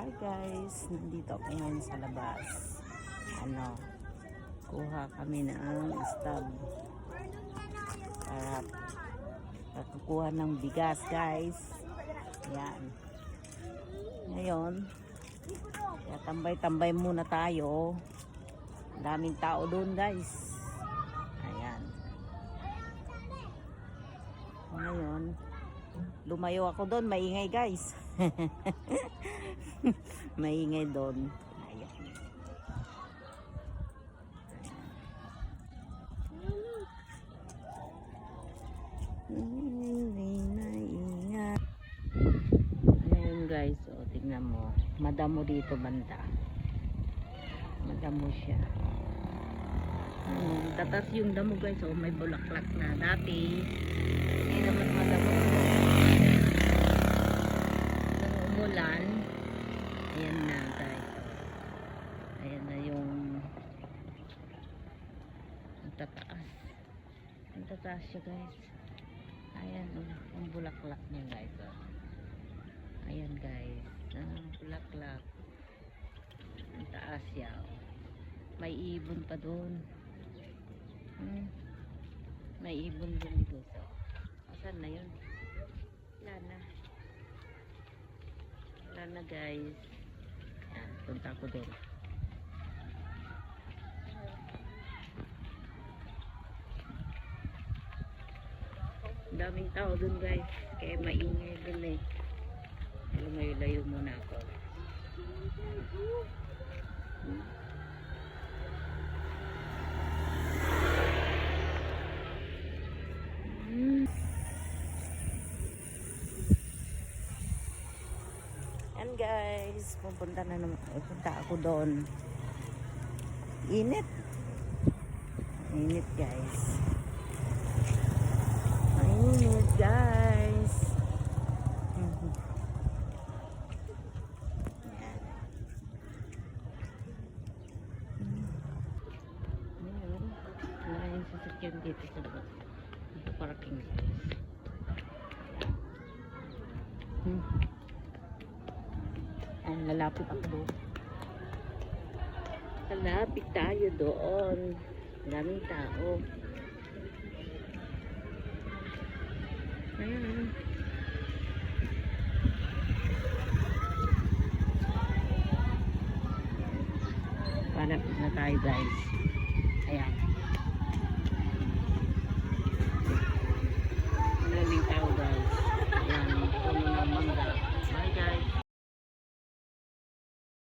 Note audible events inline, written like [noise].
Hi guys, nandito ako ngayon sa labas. Ano, kuha kami ng stab. Para pagkukuha ng bigas guys. Yan. Ngayon, kaya tambay-tambay muna tayo. Daming tao doon guys. Ayan. Ngayon, lumayo ako doon, maingay guys. [laughs] [laughs] maingay doon. Ayan. Ngayon guys, o tingnan mo. Madamo dito banda. Madamo siya. Hmm, tatas yung damo guys, oh, may bulaklak na. Dati, hindi naman madamo. Nang umulan, guys. oh. Ayan na yung ang tataas. Ang tataas siya guys. Ayan, oh, ang bulaklak niya guys. Oh. Ayan guys, ang bulaklak. Ang taas siya. oh. May ibon pa doon. Hmm. May ibon din dito. Asan na yun? Wala na. Wala na guys. Punta ko doon. Daming tao doon guys. Kaya maingay doon eh. Lumayo-layo muna ako. Yan guys, pupunta na naman, eh, punta ako doon. Init. Init guys. Mainit guys. Yan. Ayan. Maraming sasakyan dito sa. Dito parking guys. Hmm. Ay, lalapit ako. Lalapit tayo doon. Daming tao. Ayan. Palapit na tayo guys. Ayan.